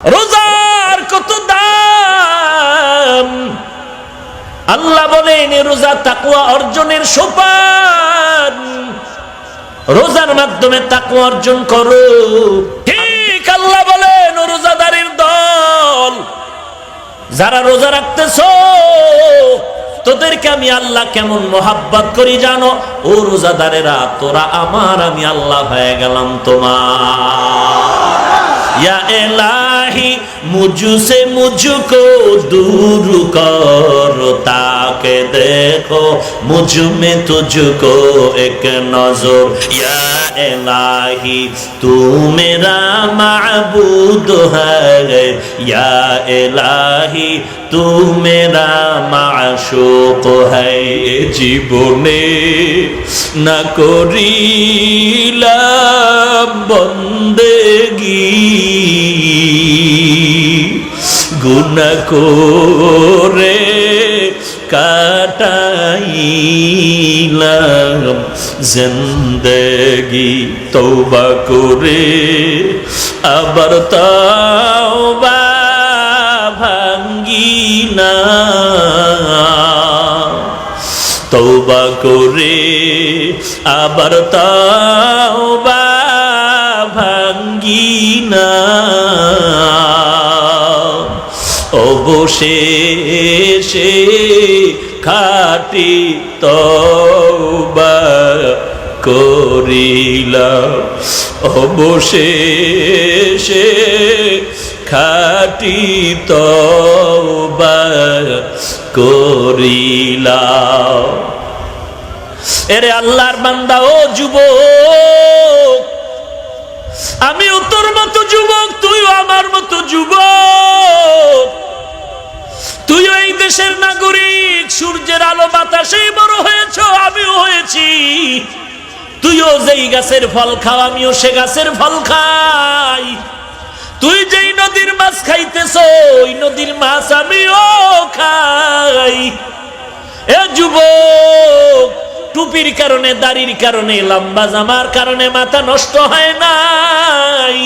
রোজার কত দাম? আল্লাহ বলেন রোজা তাকুয়া অর্জনের সোপান। রোজার মাধ্যমে তাকুয়া অর্জন করো। ঠিক আল্লাহ বলেন রোজাদারের দল, যারা রোজা রাখতেছ, তোদেরকে আমি আল্লাহ কেমন মোহাব্বত করি জানো? ও রোজাদারেরা, তোরা আমার, আমি আল্লাহ হয়ে গেলাম তোমার। या इलाही मुझसे मुझको दूर करो ताके देखो मुझ में तुझको एक नजर या इलाही तू मेरा माबूद है या इलाही तू मेरा माशूक है জীবনে না করিলাম বন্দেগি গুনা করে কাটাইলাম জিন্দগি তৌবা করে। আবার তাওবা ভাঙ্গি না তৌবা করে আবার তাওবা না অবশেষে খাটি তৌবা করিলাম। অবশেষে খাটি তৌবা করিলাম। এরে আল্লাহর বান্দা, ও যুবক, আমিও তোর মতো যুবক, তুইও আমার মতো যুবক। দেশের নাগরিক, সূর্যের আলো বাতাসেই বড় হয়েছ, আমিও হয়েছি। তুইও যেই গাছের ফল খাও, আমিও সে গাছের ফল খাই। তুই যেই নদীর মাছ খাইতেছ, ওই নদীর মাছ আমিও খাই। এ যুবক, টুপির কারণে, দাড়ির কারণে, লম্বা জামার কারণে মাথা নষ্ট হয় নাই।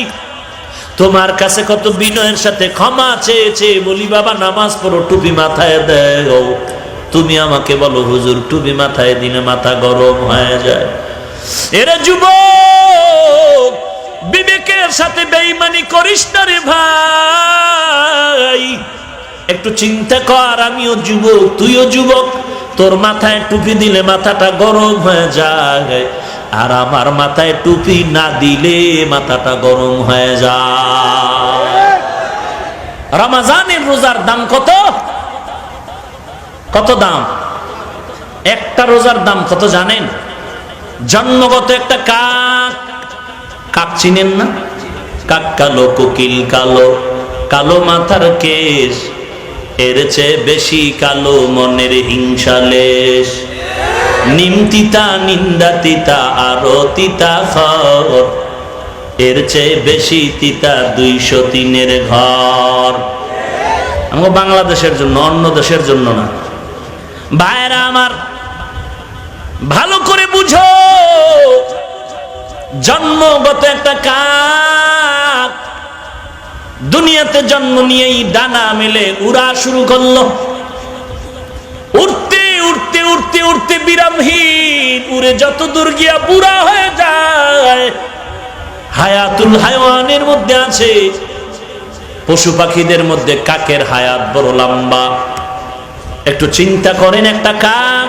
তোমার কাছে কত বিনয়ের সাথে ক্ষমা চেয়েছে বলি, বাবা, নামাজ পড়ো, টুপি মাথায় দেও। তুমি আমাকে বলো, হুজুর, টুপি মাথায় দিলে মাথা গরম হয়ে যায়। এরা যুবক, বিবেকের সাথে বেইমানি করিস না রে ভাই। একটু চিন্তা কর, আমিও যুবক, তুইও যুবক। তোর মাথায় টুপি দিলে মাথাটা গরম হয়ে যায়। আর আমার মাথায় টুপি না দিলে মাথাটা গরম হয়ে যায়। রমাজানের রোজার দাম কত? কত দাম? একটা রোজার দাম কত জানেন? জন্মগত একটা কাক। কাক চিনেন না? কাক কালো, কোকিল কালো কালো মাথার কেশ। এর চেয়ে বেশি কালো মনের হিংসালেশ নিম তিতা নিন্দা তিতা আরও তিতা ফর এর চেয়ে বেশি তিতা দুইশো তিনের ঘর। আমার বাংলাদেশের জন্য, অন্য দেশের জন্য না। ভাইরা আমার, ভালো করে বুঝো। জন্মগত একটা কাক। দুনিয়াতে জন্ম নিয়েই ডানা মেলে উড়া শুরু করল। যত দূর গিয়া বুড়া হয়ে যায়, হায়াতুল হায়ানের মধ্যে আছে। পশু পাখিদের মধ্যে কাকের হায়াত বড় লম্বা। একটু চিন্তা করেন একটা কাক।